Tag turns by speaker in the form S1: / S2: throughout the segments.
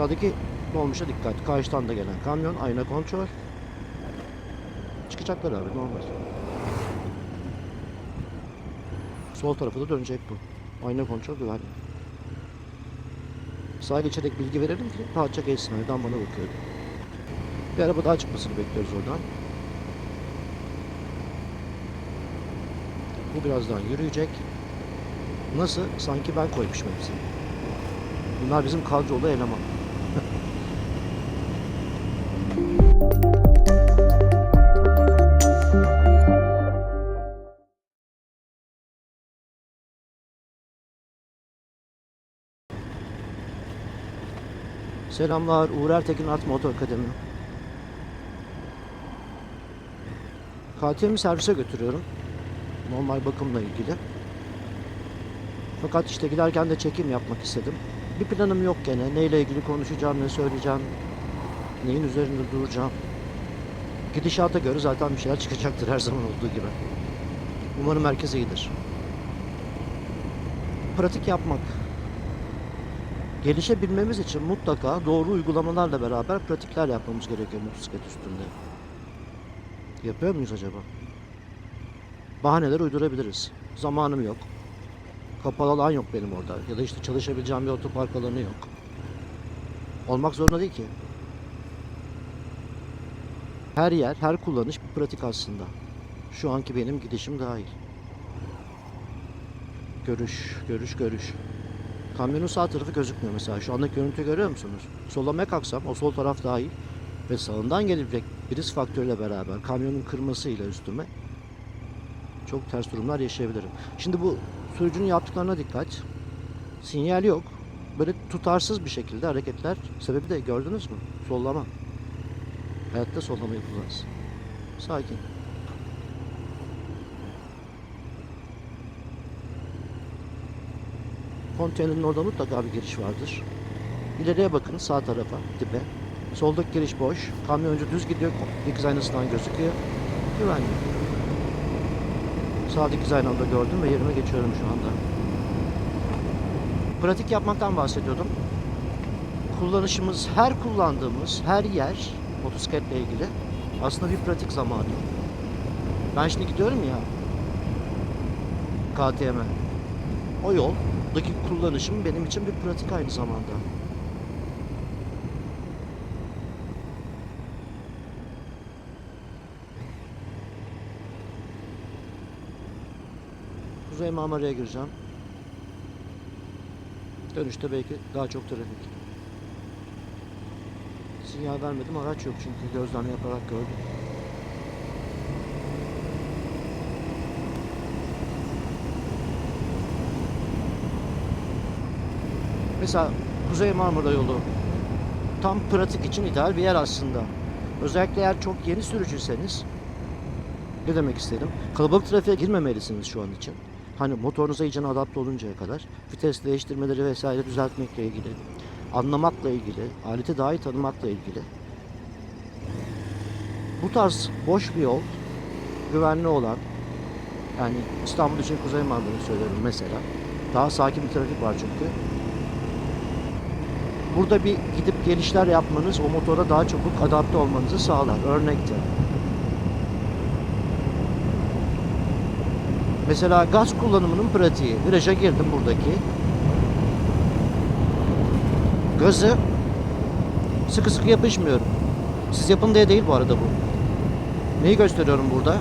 S1: Sağdaki dolmuşa dikkat. Karşıdan da gelen kamyon. Ayna kontrol. Çıkacaklar abi normal. Sol tarafı da dönecek bu. Ayna kontrol güvenli. Sağa geçerek bilgi verelim ki rahatça geçsin. Evden bana bakıyordu. Bir araba daha çıkmasını bekliyoruz oradan. Bu birazdan yürüyecek. Nasıl? Sanki ben koymuşum hepsini. Bunlar bizim kadrolu eleman. Selamlar. Uğur Ertekin At Motor Akademi. KTM'i servise götürüyorum. Normal bakımla ilgili. Fakat işte giderken de çekim yapmak istedim. Bir planım yok gene. Neyle ilgili konuşacağım, ne söyleyeceğim, neyin üzerinde duracağım. Gidişata göre zaten bir şeyler çıkacaktır her zaman olduğu gibi. Umarım herkes iyidir. Pratik yapmak. Gelişebilmemiz için mutlaka doğru uygulamalarla beraber pratikler yapmamız gerekiyor motosiklet üstünde. Yapıyor muyuz acaba? Bahaneler uydurabiliriz. Zamanım yok. Kapalı alan yok benim orada. Ya da işte çalışabileceğim bir otopark alanı yok. Olmak zorunda değil ki. Her yer, her kullanış bir pratik aslında. Şu anki benim gidişim dahil. Görüş, görüş, görüş. Kamyonun sağ tarafı gözükmüyor mesela. Şu andaki görüntü görüyor musunuz? Sollamaya kalksam o sol taraf dahil ve sağından gelecek bir risk faktörüyle beraber kamyonun kırmasıyla üstüme çok ters durumlar yaşayabilirim. Şimdi bu sürücünün yaptıklarına dikkat. Sinyal yok. Böyle tutarsız bir şekilde hareketler. Sebebi de gördünüz mü? Sollama. Hayatta sollama yapılmaz. Sakin. Konteynerin orada mutlaka bir giriş vardır. İleriye bakın sağ tarafa, dibe. Soldaki giriş boş. Kamyoncu düz gidiyor. Dikiz aynasından gözüküyor. Güvenli. Sağ dikiz aynamda gördüm ve yerime geçiyorum şu anda. Pratik yapmaktan bahsediyordum. Kullanışımız, her kullandığımız her yer motosikletle ilgili aslında bir pratik zamanı. Ben şimdi gidiyorum ya KTM'e. O yoldaki kullanışım benim için bir pratik aynı zamanda. Kuzey Marmara'ya gireceğim. Dönüşte belki daha çok trafik. Sinyal vermedim araç yok çünkü gözlem yaparak gördüm. Mesela Kuzey Marmara yolu tam pratik için ideal bir yer aslında. Özellikle eğer çok yeni sürücüyseniz ne demek istedim? Kalabalık trafiğe girmemelisiniz şu an için. Hani motorunuza iyice adapte oluncaya kadar vites değiştirmeleri vesaire düzeltmekle ilgili, anlamakla ilgili, aleti daha iyi tanımakla ilgili. Bu tarz boş bir yol, güvenli olan, yani İstanbul için Kuzey Marmara'yı söylüyorum mesela. Daha sakin bir trafik var çünkü. Burada bir gidip gelişler yapmanız o motora daha çabuk adapte olmanızı sağlar. Örnekte. Mesela gaz kullanımının pratiği. Viraja girdim buradaki. Gazı sıkı sıkı yapışmıyorum. Siz yapın diye değil bu arada bu. Neyi gösteriyorum burada?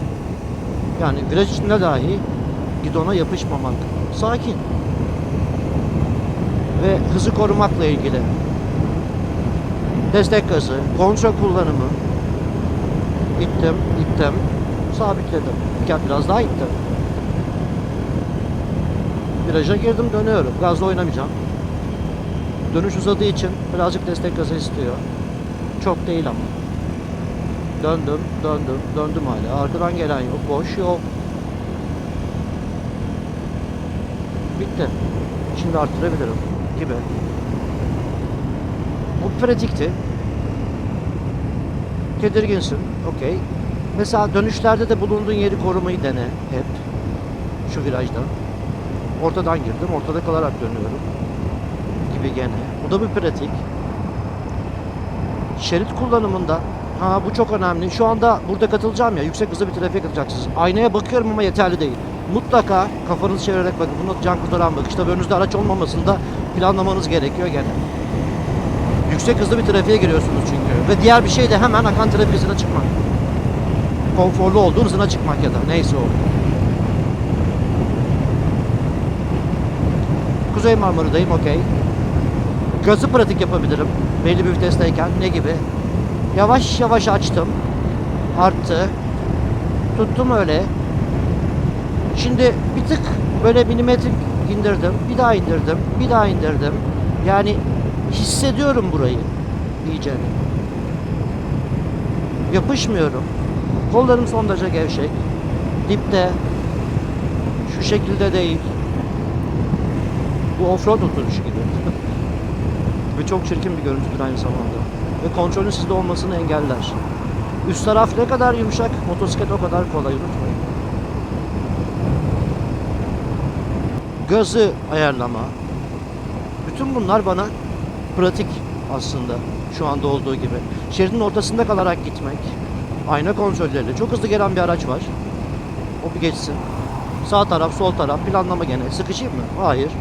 S1: Yani viraj içinde dahi gidona yapışmamak. Sakin. Ve hızı korumakla ilgili. Destek gazı, kontrol kullanımı. İttim, ittim, sabitledim. Biraz daha ittim. Viraja girdim dönüyorum. Gazla oynamayacağım. Dönüş uzadığı için birazcık destek gazı istiyor. Çok değil ama. Döndüm, döndüm, döndüm hala. Arkadan gelen yok, boş yok. Bitti. Şimdi arttırabilirim gibi. Bu pratikti. Tedirginsin. Okey. Mesela dönüşlerde de bulunduğun yeri korumayı dene hep. Şu virajda. Ortadan girdim. Ortada kalarak dönüyorum. Gibi gene. Bu da bir pratik. Şerit kullanımında ha bu çok önemli. Şu anda burada katılacağım ya yüksek hızlı bir trafiğe katılacaksınız. Aynaya bakıyorum ama yeterli değil. Mutlaka kafanızı çevirerek bakın. Bunu can kurtaran bakış. Tabii önünüzde araç olmamasında planlamanız gerekiyor gene. Yüksek hızlı bir trafiğe giriyorsunuz çünkü. Ve diğer bir şey de hemen akan trafik hızına çıkmak. Konforlu olduğun hızına çıkmak ya da neyse o. Kuzey Marmara'dayım okey. Gazı pratik yapabilirim. Belli bir vitesteyken ne gibi? Yavaş yavaş açtım. Arttı. Tuttum öyle. Şimdi bir tık böyle milimetrik indirdim. Bir daha indirdim. Bir daha indirdim. Yani hissediyorum burayı iyice. Yapışmıyorum. Kollarım son derece gevşek. Dipte. Şu şekilde değil. Bu offroad oturuşu gibi. Ve çok çirkin bir görüntüdür aynı zamanda. Ve kontrolün sizde olmasını engeller. Üst taraf ne kadar yumuşak, motosiklet o kadar kolay unutmayın. Gazı ayarlama. Bütün bunlar bana pratik aslında şu anda olduğu gibi. Şeridin ortasında kalarak gitmek. Ayna kontrolleriyle. Çok hızlı gelen bir araç var. O bir geçsin. Sağ taraf, sol taraf, planlama gene. Sıkışayım mı? Hayır.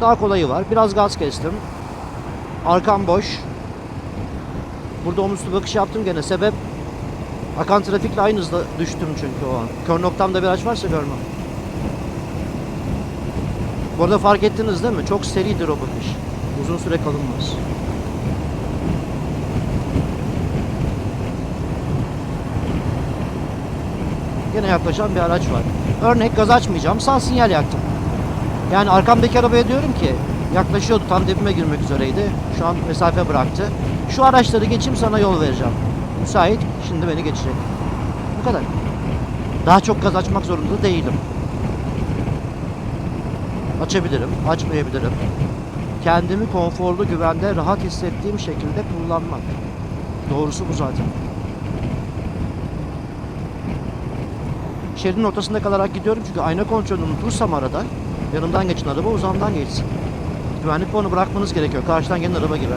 S1: Daha kolayı var. Biraz gaz kestim. Arkam boş. Burada omuzlu bakış yaptım gene. Sebep akan trafikle aynı hızda düştüm çünkü o an. Kör noktamda bir araç varsa görmem. Bu arada fark ettiniz değil mi? Çok seridir o bakış. Uzun süre kalınmaz. Yine yaklaşan bir araç var. Örnek gaz açmayacağım. Sağ sinyal yaktım. Yani arkamdaki arabaya diyorum ki yaklaşıyordu tam dibime girmek üzereydi. Şu an mesafe bıraktı. Şu araçları geçeyim sana yol vereceğim. Müsait şimdi beni geçecek. Bu kadar. Daha çok gaz açmak zorunda değilim. Açabilirim, açmayabilirim. Kendimi konforlu, güvende, rahat hissettiğim şekilde kullanmak. Doğrusu bu zaten. Şeridin ortasında kalarak gidiyorum çünkü ayna kontrolünü unutursam arada yanımdan geçen araba uzamdan geçsin. Güvenlik puanı bırakmanız gerekiyor. Karşıdan gelen araba gibi.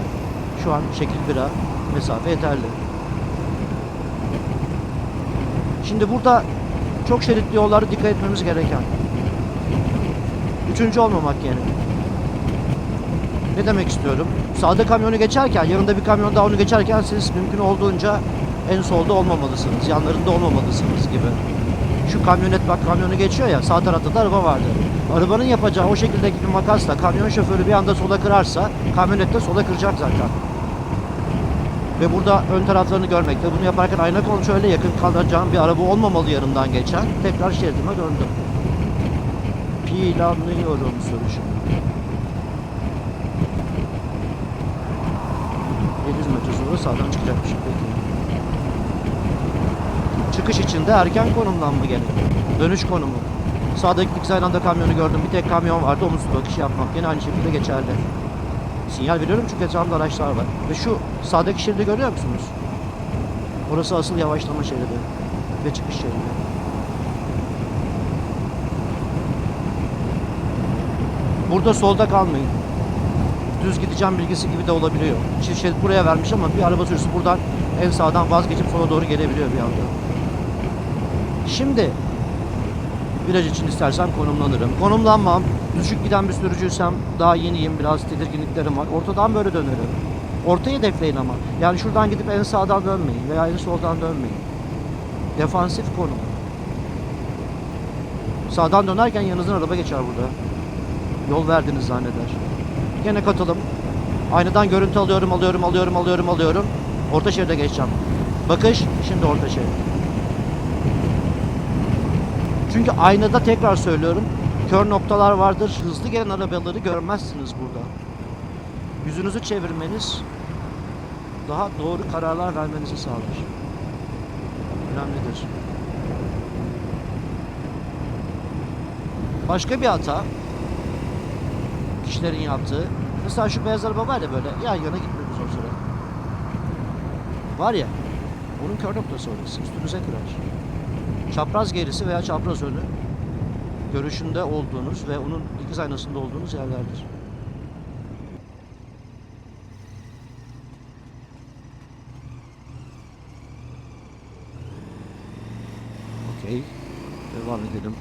S1: Şu an şekil bira mesafe yeterli. Şimdi burada çok şeritli yollarda dikkat etmemiz gereken. Üçüncü olmamak yani. Ne demek istiyorum? Sağda kamyonu geçerken, yanında bir kamyon daha onu geçerken siz mümkün olduğunca en solda olmamalısınız, yanlarında olmamalısınız gibi. Şu kamyonet bak kamyonu geçiyor ya, sağ tarafta da araba vardı. Arabanın yapacağı o şekildeki bir makasla kamyon şoförü bir anda sola kırarsa, kamyonet de sola kıracak zaten. Ve burada ön taraflarını görmekte, bunu yaparken ayna kontrolüyle yakın kalacağım bir araba olmamalı yanımdan geçen. Tekrar şeridime döndüm. Planlıyorum sürüşümü. 700 metre sonra sağdan çıkacakmış. Peki. Çıkış için de erken konumlanma gerekiyor. Dönüş konumu. Sağdaki ikisi aynı anda kamyonu gördüm. Bir tek kamyon vardı. Omuz bakışı yapmak. Yine aynı şekilde geçerli. Sinyal veriyorum çünkü etrafımda araçlar var. Ve şu sağdaki şeridi görüyor musunuz? Orası asıl yavaşlama şeridi. Ve çıkış şeridi. Burada solda kalmayın. Düz gideceğim bilgisi gibi de olabiliyor. Çift şerit buraya vermiş ama bir araba sürücüsü buradan en sağdan vazgeçip sola doğru gelebiliyor bir anda. Şimdi viraj için istersem konumlanırım. Konumlanmam. Düşük giden bir sürücüysem daha yeniyim. Biraz tedirginliklerim var. Ortadan böyle dönerim. Ortaya hedefleyin ama. Yani şuradan gidip en sağdan dönmeyin veya en soldan dönmeyin. Defansif konum. Sağdan dönerken yanınızdan araba geçer burada. Yol verdiniz zanneder. Gene katılım. Aynadan görüntü alıyorum, alıyorum, alıyorum, alıyorum, alıyorum. Orta şeride geçeceğim. Bakış, şimdi orta şerit. Çünkü aynada tekrar söylüyorum. Kör noktalar vardır. Hızlı gelen arabaları görmezsiniz burada. Yüzünüzü çevirmeniz daha doğru kararlar vermenizi sağlar. Önemlidir. Başka bir hata kişilerin yaptığı. Mesela şu beyaz araba var ya böyle yan yana gitmiyoruz o sırada. Var ya onun kör noktası orası. Üstünüze kırar. Çapraz gerisi veya çapraz önü görüşünde olduğunuz ve onun dikiz aynasında olduğunuz yerlerdir. Okey. Devam edelim.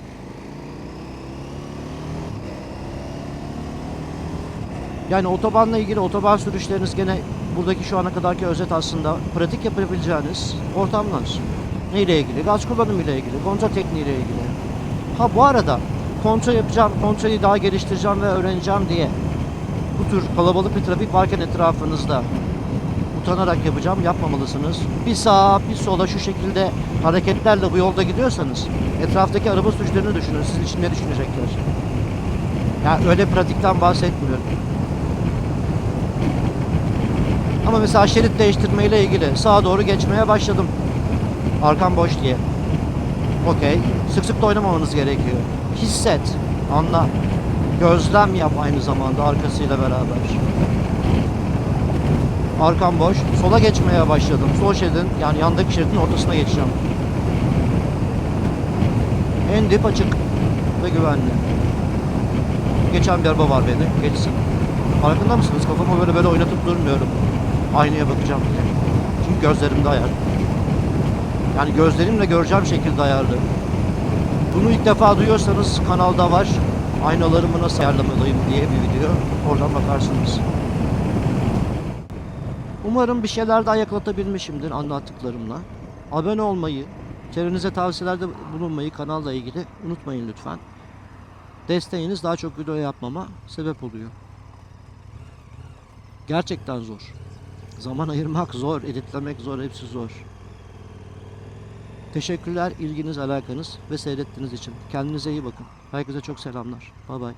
S1: Yani otobanla ilgili otoban sürüşleriniz gene buradaki şu ana kadarki özet aslında pratik yapabileceğiniz ortamlar. Ne ile ilgili? Gaz kullanımı ile ilgili, kontrol tekniği ile ilgili. Ha bu arada kontrol yapacağım, kontrolü daha geliştireceğim ve öğreneceğim diye bu tür kalabalık bir trafik varken etrafınızda utanarak yapacağım, yapmamalısınız. Bir sağa, bir sola şu şekilde hareketlerle bu yolda gidiyorsanız etraftaki araba sürücülerini düşünün. Sizin için ne düşünecekler? Yani öyle pratikten bahsetmiyorum. Ama mesela şerit değiştirme ile ilgili sağa doğru geçmeye başladım. Arkam boş diye. Okey. Sık sık da oynamamanız gerekiyor. Hisset, anla. Gözlem yap aynı zamanda arkasıyla beraber. Arkam boş. Sola geçmeye başladım. Sol şeridin yani yandaki şeridin ortasına geçeceğim. En dip açık ve güvenli. Geçen bir araba var beni. Geçsin. Farkında mısınız? Kafamı böyle böyle oynatıp durmuyorum. Aynaya bakacağım diye. Çünkü gözlerimde ayar. Yani gözlerimle göreceğim şekilde ayarlı. Bunu ilk defa duyuyorsanız kanalda var. Aynalarımı nasıl ayarlamalıyım diye bir video. Oradan bakarsınız. Umarım bir şeyler daha yakalatabilmişimdir anlattıklarımla. Abone olmayı, çevrenize tavsiyelerde bulunmayı kanalla ilgili unutmayın lütfen. Desteğiniz daha çok video yapmama sebep oluyor. Gerçekten zor. Zaman ayırmak zor, editlemek zor, hepsi zor. Teşekkürler ilginiz, alakanız ve seyrettiğiniz için. Kendinize iyi bakın. Herkese çok selamlar. Bay bay.